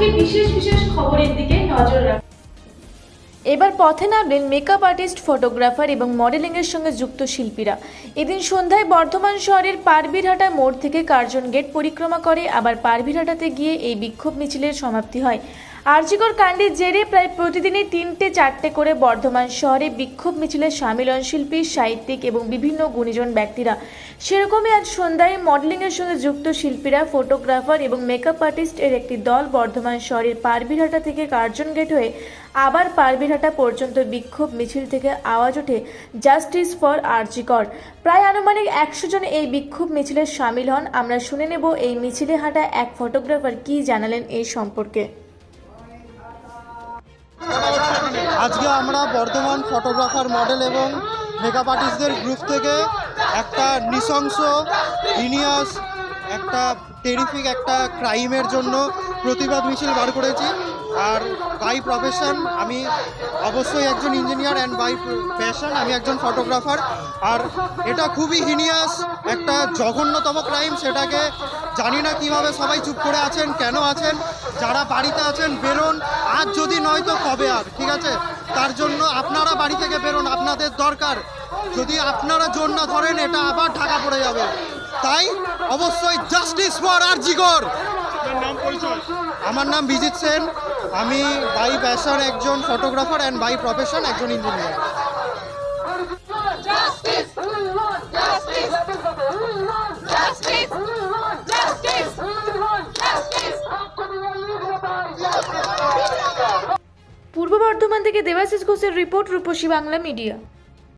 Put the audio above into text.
আজকে বিশেষ বিশেষ খবরের দিকে নজর এবার পথে নামলেন মেকআপ আর্টিস্ট ফটোগ্রাফার এবং মডেলিংয়ের সঙ্গে যুক্ত শিল্পীরা। এদিন সন্ধ্যায় বর্ধমান শহরের পারবিরহাটা মোড় থেকে কার্জন গেট পরিক্রমা করে, আবার পারবিরহাটাতে গিয়ে এই বিক্ষোভ মিছিলের সমাপ্তি হয়। আরজিকর কাণ্ডের জেরে প্রায় প্রতিদিনই তিনটে, চারটে করে বর্ধমান শহরে বিক্ষোভ মিছিলে সামিল শিল্পী, সাহিত্যিক এবং বিভিন্ন গুণীজন ব্যক্তিরা। সেরকমই আজ সন্ধ্যায় মডেলিংয়ের সঙ্গে যুক্ত শিল্পীরা, ফটোগ্রাফার এবং মেকআপ আর্টিস্ট এর একটি দল বর্ধমান শহরের পারবিরহাটা থেকে কার্জন গেট হয়ে আবার পারবিরহাটা পর্যন্ত বিক্ষোভ মিছিল থেকে আওয়াজ ওঠে জাস্টিস ফর আরজিকর। প্রায় আনুমানিক একশো জন এই বিক্ষোভ মিছিলে সামিল হন। আমরা শুনে নেব এই মিছিলে হাঁটা এক ফটোগ্রাফার কি জানালেন এই সম্পর্কে। আজকে আমরা বর্ধমান ফটোগ্রাফার মডেল এবং মেকআপ আর্টিস্টদের গ্রুপ থেকে একটা নৃশংস ইনিয়াস একটা টেরিফিক একটা ক্রাইমের জন্য প্রতিবাদ মিছিল বার করেছি। আর বাই প্রফেশন আমি অবশ্যই একজন ইঞ্জিনিয়ার অ্যান্ড বাই প্যাশন আমি একজন ফটোগ্রাফার আর এটা খুবই হিনিয়াস একটা জঘন্যতম ক্রাইম সেটাকে জানি না কীভাবে সবাই চুপ করে আছেন, কেন আছেন, যারা বাড়িতে আছেন, বেরোন। আজ যদি নয় তো কবে আর, ঠিক আছে? তার জন্য আপনারা বাড়ি থেকে বেরোন, আপনাদের দরকার। যদি আপনারা জোর না ধরেন, এটা আবার ঢাকা পড়ে যাবে। তাই অবশ্যই জাস্টিস ফর আর জিগর আমার নাম বিজিৎ সেন। আমি বাই প্যাশন একজন ফটোগ্রাফার অ্যান্ড বাই প্রফেশন একজন ইঞ্জিনিয়ার! পূর্ব বর্ধমান থেকে দেবাশিস ঘোষের রিপোর্ট রূপসী বাংলা মিডিয়া।